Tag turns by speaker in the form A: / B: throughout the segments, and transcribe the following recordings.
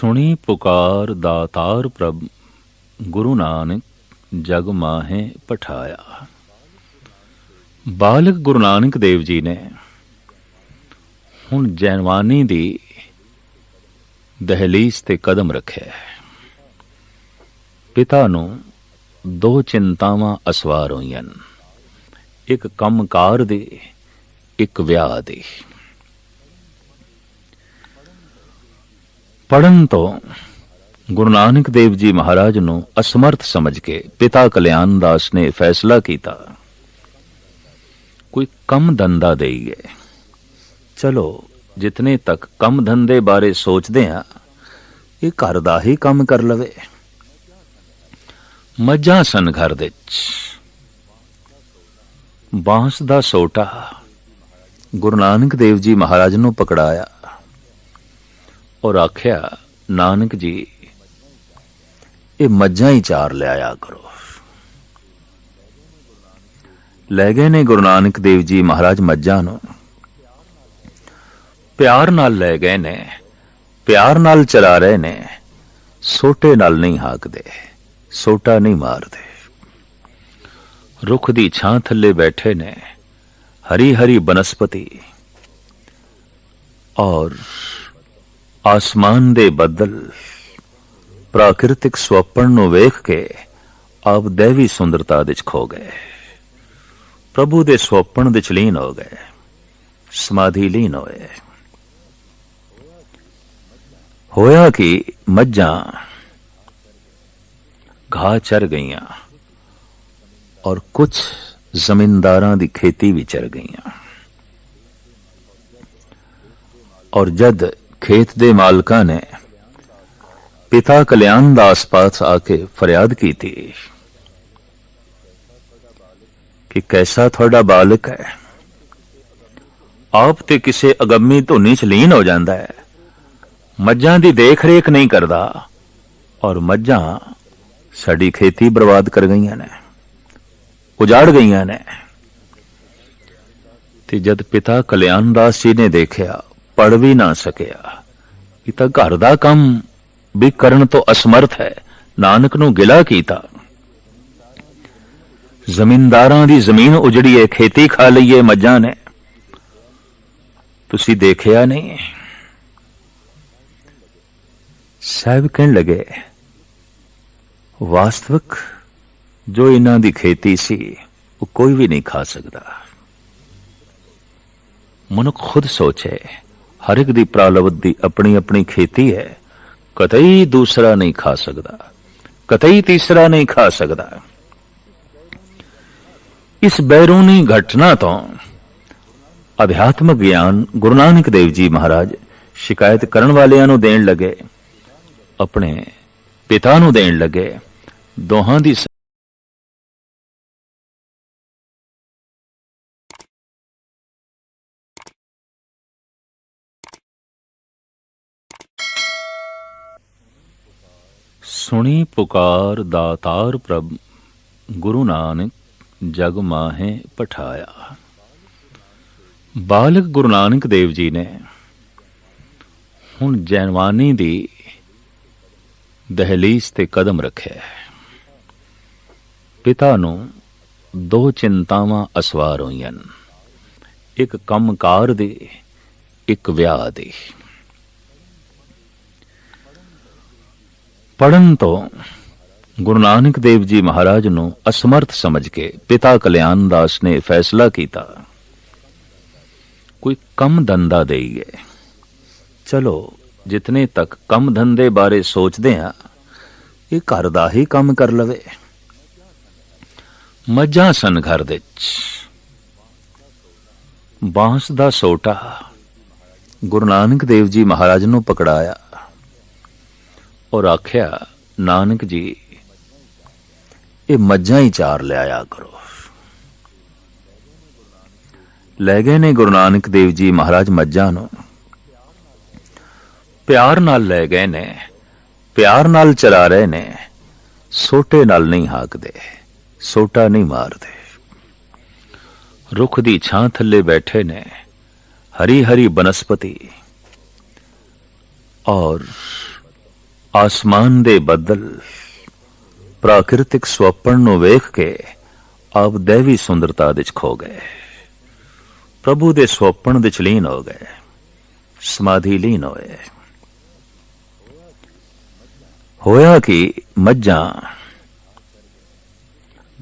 A: ਸੁਣੀ ਪੁਕਾਰ ਦਾਤਾਰ ਪ੍ਰਭ, ਗੁਰੂ ਨਾਨਕ ਜਗ ਮਾਹੇ ਪਠਾਇਆ। ਬਾਲਕ ਗੁਰੂ ਨਾਨਕ ਦੇਵ ਜੀ ਨੇ ਹੁਣ ਜੈਨਵਾਨੀ ਦੀ ਦਹਲੀਜ਼ ਤੇ ਕਦਮ ਰੱਖਿਆ ਹੈ। ਪਿਤਾ ਨੂੰ ਦੋ ਚਿੰਤਾਵਾਂ ਅਸਵਾਰ ਹੋਈਆਂ ਹਨ। ਇੱਕ ਕੰਮਕਾਰ ਦੀ, ਇੱਕ ਵਿਆਹ ਦੀ। ਪੜਨ ਤੋਂ ਗੁਰੂ ਨਾਨਕ ਦੇਵ ਜੀ ਮਹਾਰਾਜ ਨੂੰ ਅਸਮਰਥ ਸਮਝ ਕੇ ਪਿਤਾ ਕਲਿਆਣ ਦਾਸ ਨੇ ਫੈਸਲਾ ਕੀਤਾ। ਕੋਈ ਕੰਮ ਧੰਦਾ ਦੇਈਏ। ਚਲੋ, ਜਿਤਨੇ ਤੱਕ ਕੰਮ ਧੰਦੇ ਬਾਰੇ ਸੋਚਦੇ ਆ ਇਹ ਘਰ ਦਾ ਹੀ ਕੰਮ ਕਰ ਲਵੇ। ਮੱਝਾਂ ਸਨ ਘਰ ਦੇ ਚ ਬਾਂਸ ਦਾ ਸੋਟਾ ਗੁਰੂ ਨਾਨਕ ਦੇਵ ਜੀ ਮਹਾਰਾਜ ਨੂੰ ਪਕੜਾਇਆ। ਔਰ ਆਖਿਆ, ਨਾਨਕ ਜੀ, ਇਹ ਮੱਝਾਂ ਹੀ ਚਾਰ ਲਿਆਇਆ ਕਰੋ। ਲੈ ਗਏ ਨੇ ਗੁਰੂ ਨਾਨਕ ਦੇਵ ਜੀ ਮਹਾਰਾਜ ਮੱਝਾਂ ਨੂੰ। ਪਿਆਰ ਨਾਲ ਲੈ ਗਏ ਨੇ, ਪਿਆਰ ਨਾਲ ਚਲਾ ਰਹੇ ਨੇ, ਸੋਟੇ ਨਾਲ ਨਹੀਂ ਹਾਕਦੇ, ਸੋਟਾ ਨਹੀਂ ਮਾਰਦੇ। ਰੁੱਖ ਦੀ ਛਾਂ ਥੱਲੇ ਬੈਠੇ ਨੇ, ਹਰੀ ਹਰੀ ਬਨਸਪਤੀ। ਔਰ ਆਸਮਾਨ ਦੇ ਬੱਦਲ, ਪ੍ਰਾਕਿਰਤਿਕ ਸੁਪਨ ਨੂੰ ਵੇਖ ਕੇ ਆਪ ਦੇਵੀ ਸੁੰਦਰਤਾ ਵਿੱਚ ਖੋ ਗਏ। ਪ੍ਰਭੂ ਦੇ ਸੁਪਨ ਵਿੱਚ ਲੀਨ ਹੋ ਗਏ, ਸਮਾਧੀ ਲੀਨ ਹੋਏ। ਹੋਇਆ ਕਿ, ਮੱਝਾਂ ਘਾਹ ਚਰ ਗਈਆਂ ਔਰ ਕੁਝ ਜ਼ਮੀਨਦਾਰਾਂ ਦੀ ਖੇਤੀ ਵੀ ਚਰ ਗਈਆਂ। ਔਰ ਜਦ ਖੇਤ ਦੇ ਮਾਲਕਾਂ ਨੇ ਪਿਤਾ ਕਲਿਆਣ ਦਾਸ ਪਾਸ ਆ ਕੇ ਫਰਿਆਦ ਕੀਤੀ ਕਿ ਕੈਸਾ ਤੁਹਾਡਾ ਬਾਲਕ ਹੈ ਆਪ ਤੇ ਕਿਸੇ ਅਗੰਮੀ ਧੁਨੀ ਚ ਲੀਨ ਹੋ ਜਾਂਦਾ ਹੈ ਮੱਝਾਂ ਦੀ ਦੇਖ ਰੇਖ ਨਹੀਂ ਕਰਦਾ ਔਰ ਮੱਝਾਂ ਸਾਡੀ ਖੇਤੀ ਬਰਬਾਦ ਕਰ ਗਈਆਂ ਨੇ ਉਜਾੜ ਗਈਆਂ ਨੇ ਤੇ ਜਦ ਪਿਤਾ ਕਲਿਆਣ ਦਾਸ ਜੀ ਨੇ ਦੇਖਿਆ ਪੜ ਵੀ ਨਾ ਸਕਿਆ ਇਹ ਤਾਂ ਘਰ ਦਾ ਕੰਮ, ਵੀ ਕਰਨ ਤੋਂ ਅਸਮਰਥ ਹੈ। ਨਾਨਕ ਨੂੰ ਗਿਲਾ ਕੀਤਾ। ਜ਼ਮੀਨਦਾਰਾਂ ਦੀ ਜ਼ਮੀਨ ਉਜੜੀ ਏ, ਖੇਤੀ ਖਾ ਲਈਏ ਮੱਝਾਂ ਨੇ। ਤੁਸੀਂ ਦੇਖਿਆ ਨਹੀਂ। ਸਾਹਿਬ ਕਹਿਣ ਲਗੇ, ਵਾਸਤਵਿਕ ਜੋ ਇਹਨਾਂ ਦੀ ਖੇਤੀ ਸੀ, ਉਹ ਕੋਈ ਵੀ ਨਹੀਂ ਖਾ ਸਕਦਾ। ਮਨੁੱਖ ਖੁਦ ਸੋਚੇ ਹਰ ਇੱਕ ਦੀ ਪ੍ਰਾਲਵਤ ਦੀ ਆਪਣੀ ਆਪਣੀ ਖੇਤੀ ਹੈ। ਕਤਈ ਦੂਸਰਾ ਨਹੀਂ ਖਾ ਸਕਦਾ। ਕਤਈ ਤੀਸਰਾ ਨਹੀਂ ਖਾ ਸਕਦਾ। ਇਸ ਬੈਰੂਨੀ ਘਟਨਾ ਤੋਂ ਅਧਿਆਤਮਕ ਗਿਆਨ ਗੁਰੂ ਨਾਨਕ ਦੇਵ ਜੀ ਮਹਾਰਾਜ ਸ਼ਿਕਾਇਤ ਕਰਨ ਵਾਲਿਆਂ ਨੂੰ ਦੇਣ ਲੱਗੇ, ਆਪਣੇ ਪਿਤਾ ਨੂੰ ਦੇਣ ਲੱਗੇ, ਦੋਹਾਂ ਦੀ ਸੁਣੀ ਪੁਕਾਰ ਦਾਤਾਰ ਪ੍ਰਭ, ਗੁਰੂ ਨਾਨਕ ਜਗ ਮਾਹੇ ਪਠਾਇਆ। ਬਾਲਕ ਗੁਰੂ ਨਾਨਕ ਦੇਵ ਜੀ ਨੇ ਹੁਣ ਜੈਨਵਾਨੀ ਦੀ ਦਹਲੀਜ਼ ਤੇ ਕਦਮ ਰੱਖਿਆ ਪਿਤਾ ਨੂੰ ਦੋ ਚਿੰਤਾਵਾਂ ਅਸਵਾਰ ਹੋਈਆਂ ਹਨ। ਇੱਕ ਕੰਮਕਾਰ ਦੀ, ਇੱਕ ਵਿਆਹ ਦੀ। ਪੜਨ ਤੋਂ ਗੁਰੂ ਨਾਨਕ ਦੇਵ ਜੀ ਮਹਾਰਾਜ ਨੂੰ ਅਸਮਰਥ ਸਮਝ ਕੇ ਪਿਤਾ ਕਲਿਆਣ ਦਾਸ ਨੇ ਫੈਸਲਾ ਕੀਤਾ, ਕੋਈ ਕੰਮ ਧੰਦਾ ਦੇਈਏ। ਚਲੋ, ਜਿਤਨੇ ਤੱਕ ਕੰਮ ਧੰਦੇ ਬਾਰੇ ਸੋਚਦੇ ਆ ਇਹ ਘਰ ਦਾ ਹੀ ਕੰਮ ਕਰ ਲਵੇ। ਮੱਝਾਂ ਸਨ ਘਰ ਦੇ ਚ ਬਾਂਸ ਦਾ ਸੋਟਾ ਗੁਰੂ ਨਾਨਕ ਦੇਵ ਜੀ ਮਹਾਰਾਜ ਨੂੰ ਪਕੜਾਇਆ। ਔਰ ਆਖਿਆ, ਨਾਨਕ ਜੀ, ਇਹ ਮੱਝਾਂ ਹੀ ਚਾਰ ਲਿਆਇਆ ਕਰੋ। ਲੈ ਗਏ ਨੇ ਗੁਰੂ ਨਾਨਕ ਦੇਵ ਜੀ ਮਹਾਰਾਜ ਮੱਝਾਂ ਨੂੰ। ਪਿਆਰ ਨਾਲ ਲੈ ਗਏ ਨੇ, ਪਿਆਰ ਨਾਲ ਚਲਾ ਰਹੇ ਨੇ, ਸੋਟੇ ਨਾਲ ਨਹੀਂ ਹਾਕਦੇ, ਸੋਟਾ ਨਹੀਂ ਮਾਰਦੇ। ਰੁੱਖ ਦੀ ਛਾਂ ਥੱਲੇ ਬੈਠੇ ਨੇ, ਹਰੀ ਹਰੀ ਬਨਸਪਤੀ। ਔਰ ਆਸਮਾਨ ਦੇ ਬੱਦਲ, ਪ੍ਰਾਕਿਰਤਿਕ ਸੁਪਨ ਨੂੰ ਵੇਖ ਕੇ ਆਪ ਦੇਵੀ ਸੁੰਦਰਤਾ ਵਿੱਚ ਖੋ ਗਏ। ਪ੍ਰਭੂ ਦੇ ਸੁਪਨ ਵਿੱਚ ਲੀਨ ਹੋ ਗਏ, ਸਮਾਧੀ ਲੀਨ ਹੋਏ। ਹੋਇਆ ਕਿ, ਮੱਝਾਂ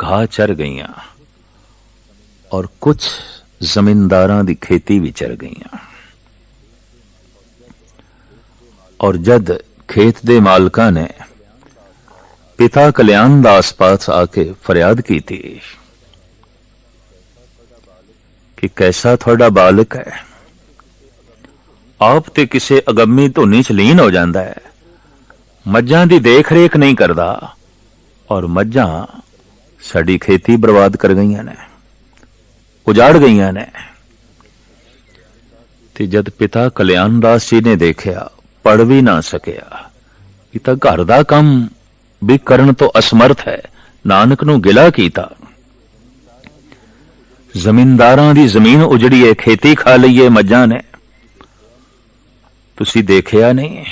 A: ਘਾਹ ਚਰ ਗਈਆਂ ਔਰ ਕੁਝ ਜ਼ਮੀਨਦਾਰਾਂ ਦੀ ਖੇਤੀ ਵੀ ਚਰ ਗਈਆਂ। ਔਰ ਜਦ ਖੇਤ ਦੇ ਮਾਲਕਾਂ ਨੇ ਪਿਤਾ ਕਲਿਆਣ ਦਾਸ ਪਾਸ ਆ ਕੇ ਫਰਿਆਦ ਕੀਤੀ ਕਿ ਕੈਸਾ ਤੁਹਾਡਾ ਬਾਲਕ ਹੈ? ਆਪ ਤੇ ਕਿਸੇ ਅਗੰਮੀ ਧੁਨੀ ਚ ਲੀਨ ਹੋ ਜਾਂਦਾ ਹੈ। ਮੱਝਾਂ ਦੀ ਦੇਖ ਰੇਖ ਨਹੀਂ ਕਰਦਾ ਔਰ ਮੱਝਾਂ ਸਾਡੀ ਖੇਤੀ ਬਰਬਾਦ ਕਰ ਗਈਆਂ ਨੇ, ਉਜਾੜ ਗਈਆਂ ਨੇ। ਤੇ ਜਦ ਪਿਤਾ ਕਲਿਆਣ ਦਾਸ ਜੀ ਨੇ ਦੇਖਿਆ ਪੜ ਵੀ ਨਾ ਸਕਿਆ। ਇਹ ਤਾਂ ਘਰ ਦਾ ਕੰਮ ਵੀ ਕਰਨ ਤੋਂ ਅਸਮਰਥ ਹੈ। ਨਾਨਕ ਨੂੰ ਗਿਲਾ ਕੀਤਾ। ਜ਼ਮੀਨਦਾਰਾਂ ਦੀ ਜ਼ਮੀਨ ਉਜੜੀ ਹੈ ਖੇਤੀ ਖਾ ਲਈਏ ਮੱਝਾਂ ਨੇ। ਤੁਸੀਂ ਦੇਖਿਆ ਨਹੀਂ।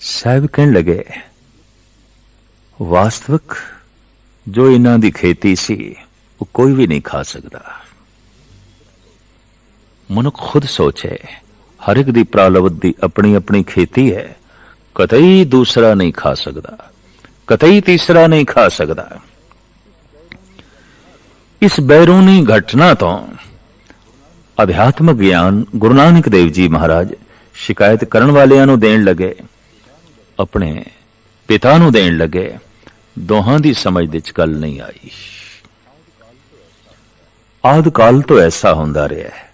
A: ਸਾਹਿਬ ਕਹਿਣ ਲਗੇ, ਵਾਸਤਵਿਕ ਜੋ ਇਹਨਾਂ ਦੀ ਖੇਤੀ ਸੀ, ਉਹ ਕੋਈ ਵੀ ਨਹੀਂ ਖਾ ਸਕਦਾ। ਮਨੁੱਖ ਖੁਦ ਸੋਚੇ ਹਰ ਇੱਕ ਦੀ ਪ੍ਰਾਲਵਤ ਦੀ ਆਪਣੀ ਆਪਣੀ ਖੇਤੀ ਹੈ। ਕਤਈ ਦੂਸਰਾ ਨਹੀਂ ਖਾ ਸਕਦਾ। ਕਤਈ ਤੀਸਰਾ ਨਹੀਂ ਖਾ ਸਕਦਾ। ਇਸ ਬੈਰੂਨੀ ਘਟਨਾ ਤੋਂ ਅਧਿਆਤਮਕ ਗਿਆਨ ਗੁਰੂ ਨਾਨਕ ਦੇਵ ਜੀ ਮਹਾਰਾਜ ਸ਼ਿਕਾਇਤ ਕਰਨ ਵਾਲਿਆਂ ਨੂੰ ਦੇਣ ਲੱਗੇ, ਆਪਣੇ ਪਿਤਾ ਨੂੰ ਦੇਣ ਲੱਗੇ, ਦੋਹਾਂ ਦੀ ਸਮਝ ਦੇ ਚ ਗੱਲ ਨਹੀਂ ਆਈ। ਆਦਿ ਕਾਲ ਤੋਂ ਐਸਾ ਹੁੰਦਾ ਰਿਹਾ ਹੈ।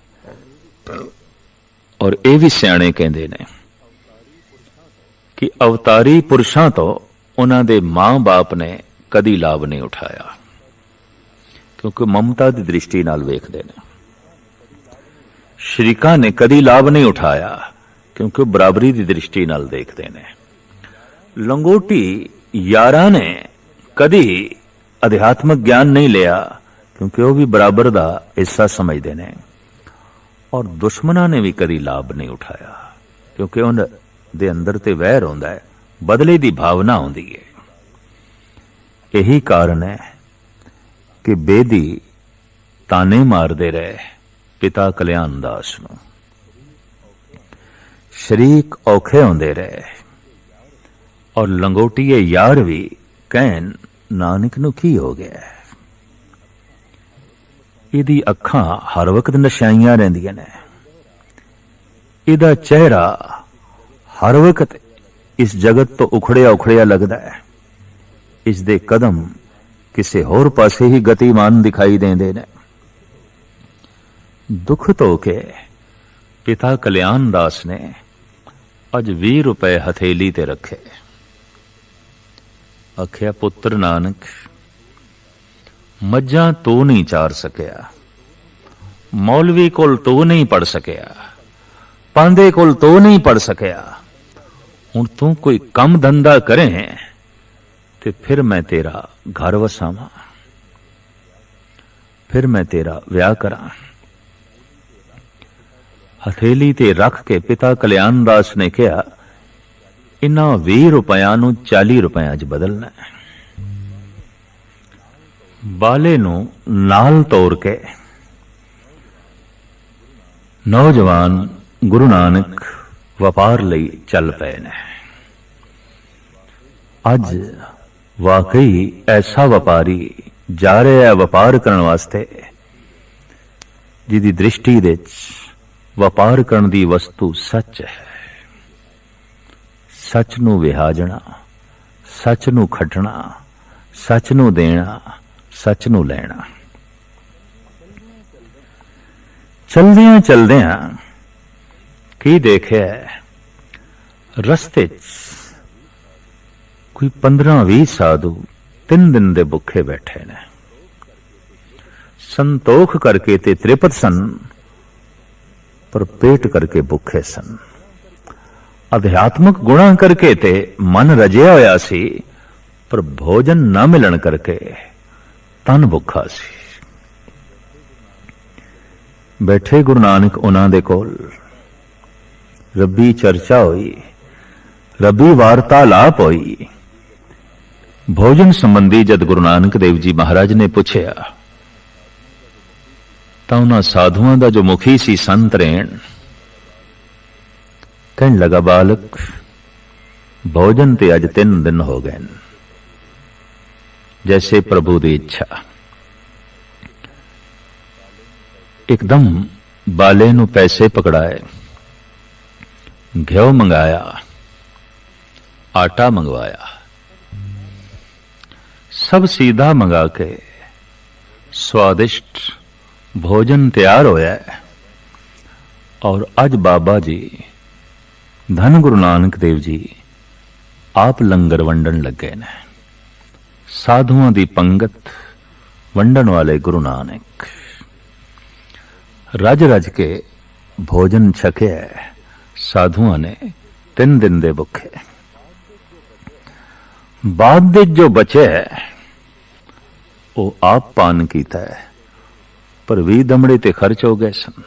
A: ਔਰ ਇਹ ਵੀ ਸਿਆਣੇ ਕਹਿੰਦੇ ਨੇ ਕਿ ਅਵਤਾਰੀ ਪੁਰਸ਼ਾਂ ਤੋਂ ਉਹਨਾਂ ਦੇ ਮਾਂ-ਬਾਪ ਨੇ ਕਦੀ ਲਾਭ ਨਹੀਂ ਉਠਾਇਆ, ਕਿਉਂਕਿ ਮਮਤਾ ਦੀ ਦ੍ਰਿਸ਼ਟੀ ਨਾਲ ਵੇਖਦੇ ਨੇ। ਸ਼ਰੀਕਾਂ ਨੇ ਕਦੀ ਲਾਭ ਨਹੀਂ ਉਠਾਇਆ, ਕਿਉਂਕਿ ਬਰਾਬਰੀ ਦੀ ਦ੍ਰਿਸ਼ਟੀ ਨਾਲ ਦੇਖਦੇ ਨੇ। ਲੰਗੋਟੀ ਯਾਰਾਂ ਨੇ ਕਦੀ ਅਧਿਆਤਮਕ ਗਿਆਨ ਨਹੀਂ ਲਿਆ, ਕਿਉਂਕਿ ਉਹ ਵੀ ਬਰਾਬਰ ਦਾ ਹਿੱਸਾ ਸਮਝਦੇ ਨੇ। ਔਰ ਦੁਸ਼ਮਣਾਂ ਨੇ ਵੀ ਕਦੀ ਲਾਭ ਨਹੀਂ ਉਠਾਇਆ, ਕਿਉਂਕਿ ਉਹਨਾਂ ਦੇ ਅੰਦਰ ਤੇ ਵੈਰ ਹੁੰਦਾ ਹੈ, ਬਦਲੇ ਦੀ ਭਾਵਨਾ ਹੁੰਦੀ ਹੈ। ਇਹੀ ਕਾਰਨ ਹੈ ਕਿ ਬੇਦੀ ਤਾਨੇ ਮਾਰਦੇ ਰਹੇ ਪਿਤਾ ਕਲਿਆਣ ਦਾਸ ਨੂੰ। ਸ਼ਰੀਕ ਔਖੇ ਹੁੰਦੇ ਰਹੇ ਔਰ ਲੰਗੋਟੀਏ ਯਾਰ ਵੀ ਕਹਿਣ, ਨਾਨਕ ਨੂੰ ਕੀ ਹੋ ਗਿਆ? ਇਹਦੀ ਅੱਖਾਂ ਹਰ ਵਕਤ ਨਸ਼ਾਈਆਂ ਰਹਿੰਦੀਆਂ ਨੇ। ਇਹਦਾ ਚਿਹਰਾ ਹਰ ਵਕਤ ਇਸ ਜਗਤ ਤੋਂ ਉਖੜਿਆ ਉਖੜਿਆ ਲੱਗਦਾ ਹੈ। ਇਸ ਦੇ ਕਦਮ ਕਿਸੇ ਹੋਰ ਪਾਸੇ ਹੀ ਗਤੀਮਾਨ ਦਿਖਾਈ ਦਿੰਦੇ ਨੇ। ਦੁੱਖ ਤੋਂ ਕੇ ਪਿਤਾ ਕਲਿਆਣ ਦਾਸ ਨੇ ਅੱਜ 20 ਰੁਪਏ ਹਥੇਲੀ ਤੇ ਰੱਖੇ। ਆਖਿਆ, ਪੁੱਤਰ ਨਾਨਕ ਮੱਝਾਂ ਤੂੰ ਨਹੀਂ ਚਾਰ ਸਕਿਆ। ਮੌਲਵੀ ਕੋਲ ਤੂੰ ਨਹੀਂ ਪੜ ਸਕਿਆ। ਪਾਂਦੇ ਕੋਲ ਤੂੰ ਨਹੀਂ ਪੜ ਸਕਿਆ। ਹੁਣ ਤੂੰ ਕੋਈ ਕੰਮ ਧੰਦਾ ਕਰੇ ਤੇ ਫਿਰ ਮੈਂ ਤੇਰਾ ਘਰ ਵਸਾਵਾਂ। ਫਿਰ ਮੈਂ ਤੇਰਾ ਵਿਆਹ ਕਰਾਂ। ਹਥੇਲੀ ਤੇ ਰੱਖ ਕੇ ਪਿਤਾ ਕਲਿਆਣ ਦਾਸ ਨੇ ਕਿਹਾ, ਇਨ੍ਹਾਂ 20 ਰੁਪਿਆਂ ਨੂੰ 40 ਰੁਪਿਆਂ 'ਚ ਬਦਲਣਾ ਹੈ। ਬਾਲੇ ਨੂੰ ਨਾਲ ਤੋੜ ਕੇ ਨੌਜਵਾਨ ਗੁਰੂ ਨਾਨਕ ਵਪਾਰ ਲਈ ਚੱਲ ਪਏ ਨੇ। ਅੱਜ ਵਾਕਈ ਐਸਾ ਵਪਾਰੀ ਜਾ ਰਿਹਾ ਹੈ ਵਪਾਰ ਕਰਨ ਵਾਸਤੇ, ਜਿਹਦੀ ਦ੍ਰਿਸ਼ਟੀ ਦੇ ਵਿੱਚ ਵਪਾਰ ਕਰਨ ਦੀ ਵਸਤੂ ਸੱਚ ਹੈ। ਸੱਚ ਨੂੰ ਵਿਹਾਜਣਾ, ਸੱਚ ਨੂੰ ਖੱਟਣਾ, ਸੱਚ ਨੂੰ ਦੇਣਾ ਸੱਚ ਨੂੰ ਲੈਣਾ। ਚਲਦਿਆਂ ਚਲਦਿਆਂ ਕੀ ਦੇਖਿਆ? ਰਸਤੇ 'ਚ ਕੋਈ 15-20 ਸਾਧੂ ਤਿੰਨ ਦਿਨ ਦੇ ਭੁੱਖੇ ਬੈਠੇ ਨੇ। ਸੰਤੋਖ ਕਰਕੇ ਤੇ ਤ੍ਰਿਪਤ ਸਨ, ਪਰ ਪੇਟ ਕਰਕੇ ਭੁੱਖੇ ਸਨ। ਅਧਿਆਤਮਕ ਗੁਣਾ ਕਰਕੇ ਤੇ ਮਨ ਰਜਿਆ ਹੋਇਆ ਸੀ, ਪਰ ਭੋਜਨ ਨਾ ਮਿਲਣ ਕਰਕੇ ਤਨ ਭੁੱਖਾ ਸੀ। ਬੈਠੇ ਗੁਰੂ ਨਾਨਕ ਉਹਨਾਂ ਦੇ ਕੋਲ। ਰੱਬੀ ਚਰਚਾ ਹੋਈ। ਰੱਬੀ ਵਾਰਤਾਲਾਪ ਹੋਈ। ਭੋਜਨ ਸੰਬੰਧੀ ਜਦ ਗੁਰੂ ਨਾਨਕ ਦੇਵ ਜੀ ਮਹਾਰਾਜ ਨੇ ਪੁੱਛਿਆ, ਤਾਂ ਉਹਨਾਂ ਸਾਧੂਆਂ ਦਾ ਜੋ ਮੁਖੀ ਸੀ ਸੰਤ ਰੇਣ। ਕਹਿਣ ਲਗਾ, ਬਾਲਕ, ਭੋਜਨ ਤੇ ਅੱਜ ਤਿੰਨ ਦਿਨ ਹੋ ਗਏ ਨੇ। ਜੈਸੇ ਪ੍ਰਭੂ ਦੀ ਇੱਛਾ ਇੱਕਦਮ ਬਾਲੇ ਨੂੰ ਪੈਸੇ ਪਕੜਾਏ ਘਿਓ ਮੰਗਾਇਆ ਆਟਾ ਮੰਗਵਾਇਆ ਸਭ ਸੀਧਾ ਮੰਗਾ ਕੇ ਸਵਾਦਿਸ਼ਟ ਭੋਜਨ ਤਿਆਰ ਹੋਇਆ ਹੈ ਔਰ ਅੱਜ ਬਾਬਾ ਜੀ ਧੰਨ ਗੁਰੂ ਨਾਨਕ ਦੇਵ ਜੀ ਆਪ ਲੰਗਰ ਵੰਡਣ ਲੱਗੇ ਨੇ ਸਾਧੂਆਂ ਦੀ ਪੰਗਤ ਵੰਡਣ ਵਾਲੇ ਗੁਰੂ ਨਾਨਕ। ਰਜ ਰਜ ਕੇ ਭੋਜਨ ਛਕਿਆ ਸਾਧੂਆਂ ਨੇ ਤਿੰਨ ਦਿਨ ਦੇ ਭੁੱਖੇ। ਬਾਅਦ ਦੇ ਜੋ ਬਚਿਆ ਉਹ ਆਪ ਪਾਨ ਕੀਤਾ ਹੈ। ਪਰ ਵੀ ਦਮੜੇ ਤੇ ਖਰਚ ਹੋ ਗਏ ਸਨ।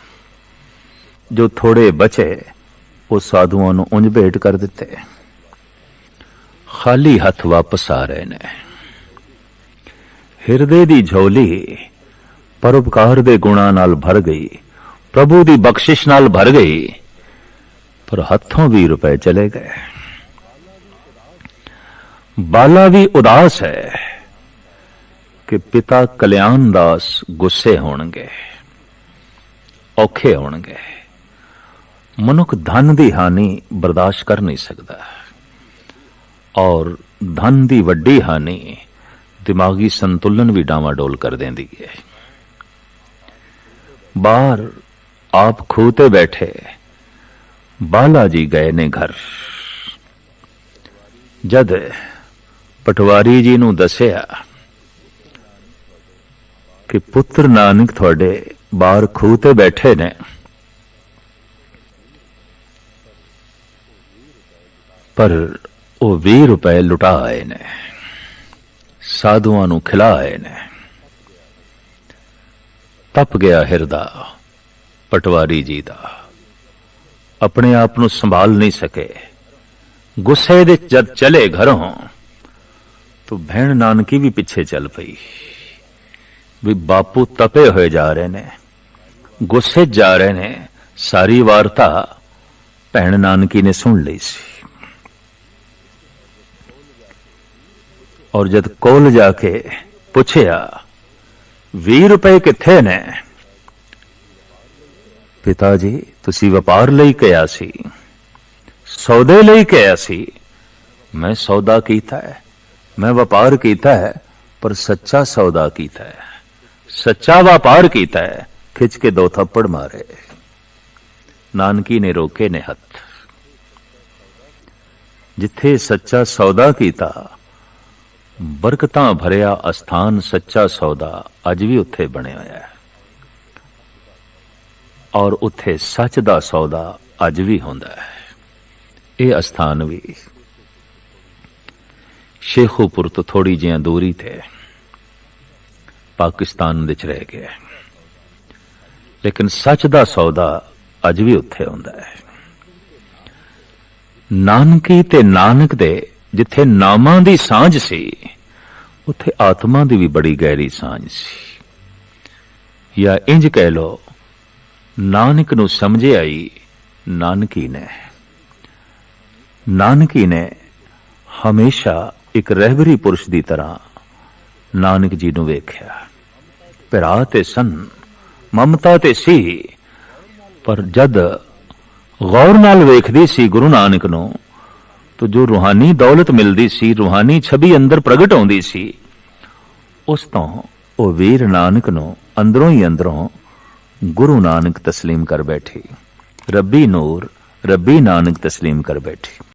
A: ਜੋ ਥੋੜੇ ਬਚੇ, ਉਹ ਸਾਧੂਆਂ ਨੂੰ ਉਂਝ ਭੇਟ ਕਰ ਦਿੱਤੇ। ਖਾਲੀ ਹੱਥ ਵਾਪਸ ਆ ਰਹੇ ਨੇ। ਹਿਰਦੇ ਦੀ ਝੋਲੀ ਪਰਉਪਕਾਰ ਦੇ ਗੁਣਾਂ ਨਾਲ ਭਰ ਗਈ, ਪ੍ਰਭੂ ਦੀ ਬਖਸ਼ਿਸ਼ ਨਾਲ ਭਰ ਗਈ, ਪਰ ਹੱਥੋਂ ਵੀ ਰੁਪਏ ਚਲੇ ਗਏ। ਬਾਲਾ ਵੀ ਉਦਾਸ ਹੈ ਕਿ ਪਿਤਾ ਕਲਿਆਣ ਦਾਸ ਗੁੱਸੇ ਹੋਣਗੇ, ਔਖੇ ਹੋਣਗੇ। ਮਨੁੱਖ ਧਨ ਦੀ ਹਾਨੀ ਬਰਦਾਸ਼ਤ ਕਰ ਨਹੀਂ ਸਕਦਾ, ਔਰ ਧਨ ਦੀ ਵੱਡੀ ਹਾਨੀ ਦਿਮਾਗੀ ਸੰਤੁਲਨ ਵੀ ਡਾਵਾਡੋਲ ਕਰ ਦਿੰਦੀ ਹੈ। ਬਾਹਰ ਆਪ ਖੂਹ ਤੇ ਬੈਠੇ, ਬਾਲਾ ਜੀ ਗਏ ਨੇ ਘਰ। ਜਦ ਪਟਵਾਰੀ ਜੀ ਨੂੰ ਦੱਸਿਆ ਕਿ ਪੁੱਤਰ ਨਾਨਕ ਤੁਹਾਡੇ ਬਾਹਰ ਖੂਹ ਤੇ ਬੈਠੇ ਨੇ, ਪਰ ਉਹ 20 ਰੁਪਏ ਲੁਟਾ ਆਏ ਨੇ। ਸਾਧੂਆਂ ਨੂੰ ਖਿਲਾ ਆਏ ਨੇ। ਤਪ ਗਿਆ ਹਿਰਦਾ, ਪਟਵਾਰੀ ਜੀ ਦਾ। ਆਪਣੇ ਆਪ ਨੂੰ ਸੰਭਾਲ ਨਹੀਂ ਸਕੇ। ਗੁੱਸੇ ਦੇ ਜਦ ਚਲੇ ਘਰੋਂ, ਤਾਂ ਭੈਣ ਨਾਨਕੀ ਵੀ ਪਿੱਛੇ ਚੱਲ ਪਈ। ਵੀ ਬਾਪੂ ਤਪੇ ਹੋਏ ਜਾ ਰਹੇ ਨੇ, ਗੁੱਸੇ ਜਾ ਰਹੇ ਨੇ। ਸਾਰੀ ਵਾਰਤਾ ਭੈਣ ਨਾਨਕੀ ਨੇ ਸੁਣ ਲਈ ਸੀ। ਔਰ ਜਦ ਕੋਲ ਜਾ ਕੇ ਪੁੱਛਿਆ 20 ਰੁਪਏ ਕਿੱਥੇ ਨੇ ਪਿਤਾ ਜੀ ਤੁਸੀਂ ਵਪਾਰ ਲਈ ਕਿਹਾ ਸੀ ਸੌਦੇ ਲਈ ਕਿਹਾ ਸੀ ਮੈਂ ਸੌਦਾ ਕੀਤਾ ਹੈ ਮੈਂ ਵਪਾਰ ਕੀਤਾ ਹੈ ਪਰ ਸੱਚਾ ਸੌਦਾ ਕੀਤਾ ਹੈ ਸੱਚਾ ਵਪਾਰ ਕੀਤਾ ਹੈ ਖਿੱਚ ਕੇ ਦੋ ਥੱਪੜ ਮਾਰੇ ਨਾਨਕੀ ਨੇ ਰੋਕੇ ਨੇ ਹੱਥ ਜਿੱਥੇ ਸੱਚਾ ਸੌਦਾ ਕੀਤਾ ਬਰਕਤਾਂ ਭਰਿਆ ਅਸਥਾਨ ਸੱਚਾ ਸੌਦਾ ਅੱਜ ਵੀ ਉੱਥੇ ਬਣਿਆ ਹੋਇਆ ਹੈ। ਔਰ ਉੱਥੇ ਸੱਚ ਦਾ ਸੌਦਾ ਅੱਜ ਵੀ ਹੁੰਦਾ ਹੈ। ਇਹ ਅਸਥਾਨ ਵੀ ਸ਼ੇਖੂਪੁਰ ਤੋਂ ਥੋੜੀ ਜਿਹੀ ਦੂਰੀ ਤੇ ਪਾਕਿਸਤਾਨ ਵਿੱਚ ਰਹਿ ਗਿਆ ਲੇਕਿਨ ਸੱਚ ਦਾ ਸੌਦਾ ਅੱਜ ਵੀ ਉੱਥੇ ਹੁੰਦਾ ਹੈ। ਨਾਨਕੀ ਤੇ ਨਾਨਕ ਦੇ ਜਿੱਥੇ ਨਾਮਾਂ ਦੀ ਸਾਂਝ ਸੀ, ਉੱਥੇ ਆਤਮਾ ਦੀ ਵੀ ਬੜੀ ਗਹਿਰੀ ਸਾਂਝ ਸੀ। ਜਾਂ ਇੰਜ ਕਹਿ ਲੋ ਨਾਨਕ ਨੂੰ ਸਮਝੇ ਆਈ ਨਾਨਕੀ ਨੇ। ਨਾਨਕੀ ਨੇ ਹਮੇਸ਼ਾ ਇੱਕ ਰਹਿਬਰੀ ਪੁਰਸ਼ ਦੀ ਤਰ੍ਹਾਂ ਨਾਨਕ ਜੀ ਨੂੰ ਵੇਖਿਆ। ਪਿਰਾ ਤੇ ਸਨ, ਮਮਤਾ ਤੇ ਸੀ ਪਰ ਜਦ ਗੌਰ ਨਾਲ ਵੇਖਦੀ ਸੀ ਗੁਰੂ ਨਾਨਕ ਨੂੰ ਤੋ ਜੋ ਰੂਹਾਨੀ ਦੌਲਤ ਮਿਲਦੀ ਸੀ, ਰੂਹਾਨੀ ਛਵੀ ਅੰਦਰ ਪ੍ਰਗਟ ਆਉਂਦੀ ਸੀ, ਉਸ ਤੋਂ ਉਹ ਵੀਰ ਨਾਨਕ ਨੂੰ ਅੰਦਰੋਂ ਹੀ ਅੰਦਰੋਂ ਗੁਰੂ ਨਾਨਕ ਤਸਲੀਮ ਕਰ ਬੈਠੀ। ਰੱਬੀ ਨੂਰ, ਰੱਬੀ ਨਾਨਕ ਤਸਲੀਮ ਕਰ ਬੈਠੀ।